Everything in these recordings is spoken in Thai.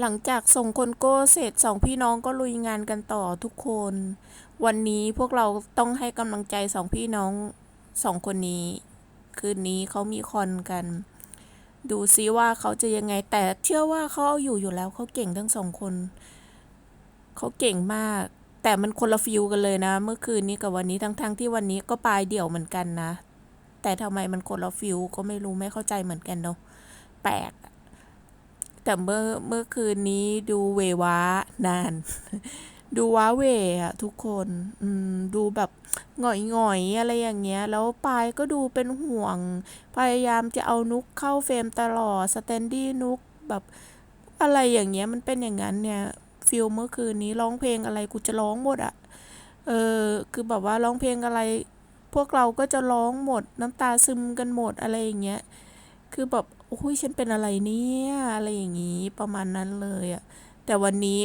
หลังจากส่งคนโก้เสร็จสองพี่น้องก็ลุยงานกันต่อทุกคน วันนี้พวกเราต้องให้กำลังใจสองพี่น้องสองคนนี้ คืนนี้เขามีคอนกัน ดูซิว่าเขาจะยังไงแต่เชื่อว่าเขาเอาอยู่อยู่แล้วเขาเก่งทั้งสองคน เขาเก่งมาก แต่มันคนละฟิลกันเลยนะ เมื่อคืนนี้กับวันนี้ทั้งๆที่วันนี้ก็ปลายเดี่ยวเหมือนกันนะ แต่ทำไมมันคนละฟิลก็ไม่รู้ไม่เข้าใจเหมือนกันเนาะแปลก แต่เมื่อเมื่อคืนนี้ดูเวว้านาน ดูว้าเวอะทุกคน อืม ดูแบบหงอยหงอยๆอะไรอย่างเงี้ย แล้วปายก็ดูเป็นห่วง พยายามจะเอานุกเข้าเฟรมตลอดสแตนดี้นุกแบบอะไรอย่างเงี้ยมันเป็นอย่างนั้นเนี่ยฟิลเมื่อคืนนี้ร้องเพลงอะไรกูจะร้องหมดอะเออคือแบบว่าร้องเพลงอะไร พวกเราก็จะร้องหมด น้ำตาซึมกันหมดอะไรอย่างเงี้ย คือแบบ โอ้ยฉันเป็นอะไรเนี่ยอะไรอย่างงี้ประมาณนั้นเลยอะแต่วันนี้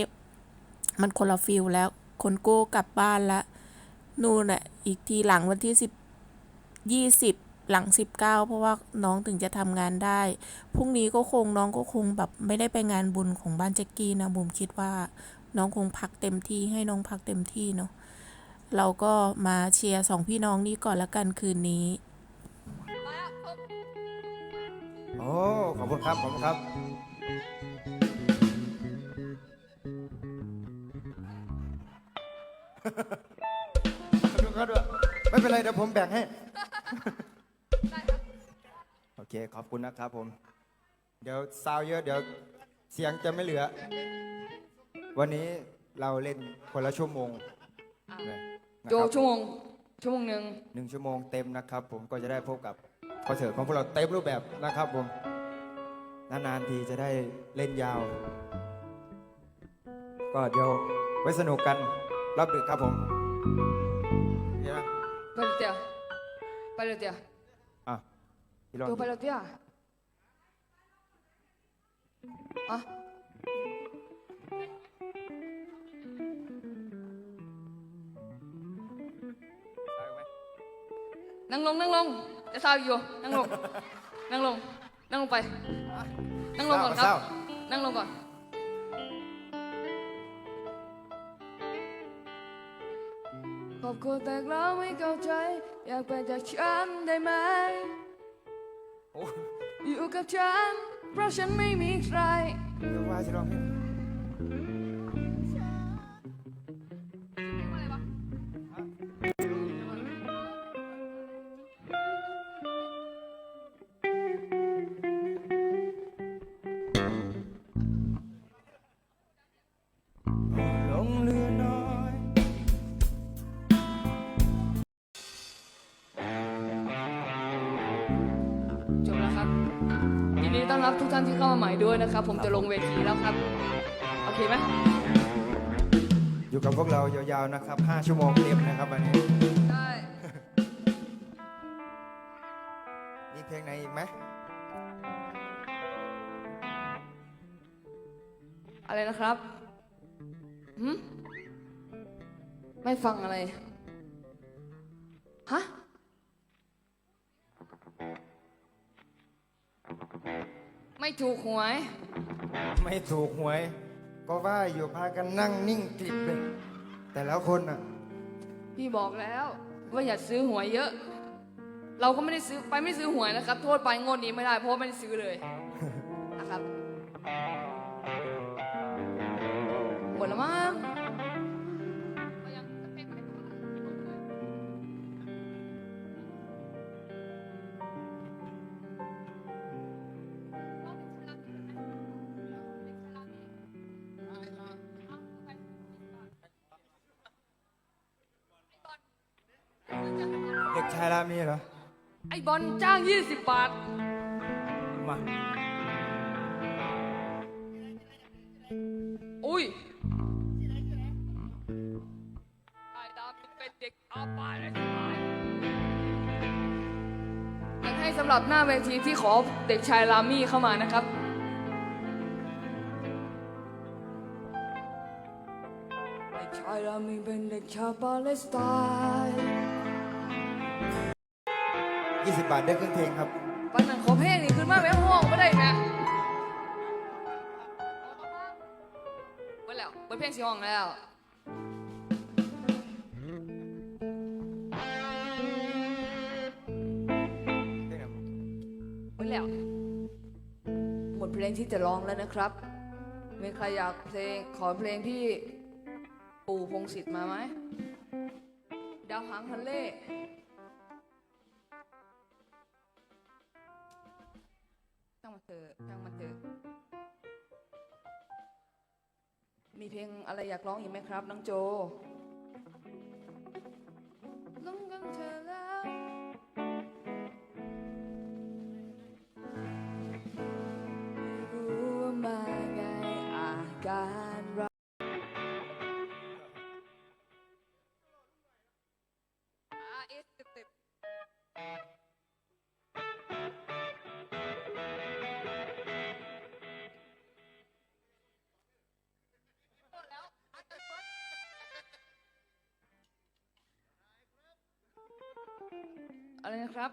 มันคนละฟิลแล้ว คนโก้กลับบ้านละนู่นอะอีกทีหลังวันที่สิบยี่สิบหลังสิบเก้าเพราะว่าน้องถึงจะทำงานได้ พรุ่งนี้ก็คงน้องก็คงแบบไม่ได้ไปงานบุญของบ้านแจ็กกี้นะบุมคิดว่า น้องคงพักเต็มที่ให้น้องพักเต็มที่เนาะเราก็มาเชียร์สองพี่น้องนี้ก่อนละกันคืนนี้ โอ้ขอบคุณครับ ขอบคุณครับดูเขาด้วยไม่เป็นไรเดี๋ยวผมแบ่งให้ โอเค ขอบคุณนะครับผม เดี๋ยวซาวเยอะ เดี๋ยวเสียงจะไม่เหลือ วันนี้เราเล่นคนละชั่วโมงนะนะโจครับชั่วโมงชั่วโมงหนึ่ง หนึ่งชั่วโมงเต็มนะครับ ผมก็จะได้พบกับ คอนเสิร์ตของพวกเราเต็มรูปแบบนะครับผมนานๆทีจะได้เล่นยาว ก็เดี๋ยวไว้สนุกกันรอบดึกครับผมเดี๋ยวนะไปเลยเตียไปเลยเตียอะพี่ลองโจไปเลยเตียอะนั่งลงนั่งลง จะเศร้าอยู่ นั่งลง นั่งลง นั่งลงไป นั่งลงก่อนคเศรัร้าบนั่งลงก่อน ขอบคุณแต่เราไม่เข้าใจ อยากเป็นจากฉันได้ไหมโอ้อยู่กับฉัน เพราะฉันไม่มีใครเดี๋ยวว่าจะลองให้ ต้อนรับทุกท่านที่เข้ามาใหม่ด้วยนะครับ ผมจะลงเวทีแล้วครับ โอเคไหมอยู่กับพวกเรายาวๆนะครับ 5 ชั่วโมงเต็มนะครับวันนี้ ได้ มีเพลงไหนอีกไหมอะไรนะครับหืมไม่ฟังอะไร ฮะ ไม่ถูกหวย ไม่ถูกหวย ก็ว่าอยู่พากันนั่งนิ่งกริบเลยแต่แล้วคนอะ พี่บอกแล้ว ว่าอย่าซื้อหวยเยอะ เราก็ไม่ได้ซื้อไปไม่ได้ซื้อหวยนะครับ โทษไปงวดนี้ไม่ได้เพราะว่าไม่ได้ซื้อเลยนะครับหมดแล้วมั้ง ชายรามีเหรอ ไอ้บอลจ้าง 20 บาท มา อุ้ยไอ้ดำมึงเป็นเด็กอาบายเลยใช่ไหมงั้นให้สำหรับหน้าเวทีที่ขอเด็กชายรามี่เข้ามานะครับ เด็กชายรามี่เป็นเด็กชาวปาเลสไตน์ 20 บาทได้เครึ่องเพลงครับ ปันนังขอเพลงนี่ขึ้นมาแม่ห้องไม่ได้แม่แล้วเปิดเพลงสีห้องแล้วเพลงไหมดแล้ว หมดเพลงที่จะร้องแล้วนะครับ มีใครอยากเพลงขอเพลงพี่ปู่พงศิษฐ์มาไหม ดาวหางทะเล ถอะช่างมันเถอะ มีเพลงอะไรอยากร้องอีกไหมครับน้องโจ อะไรนะครับ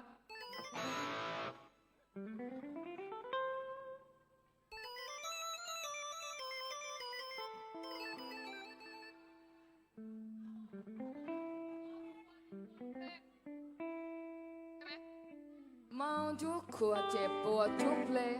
เมาทุกขวดเจ็บปวดทุกเพลง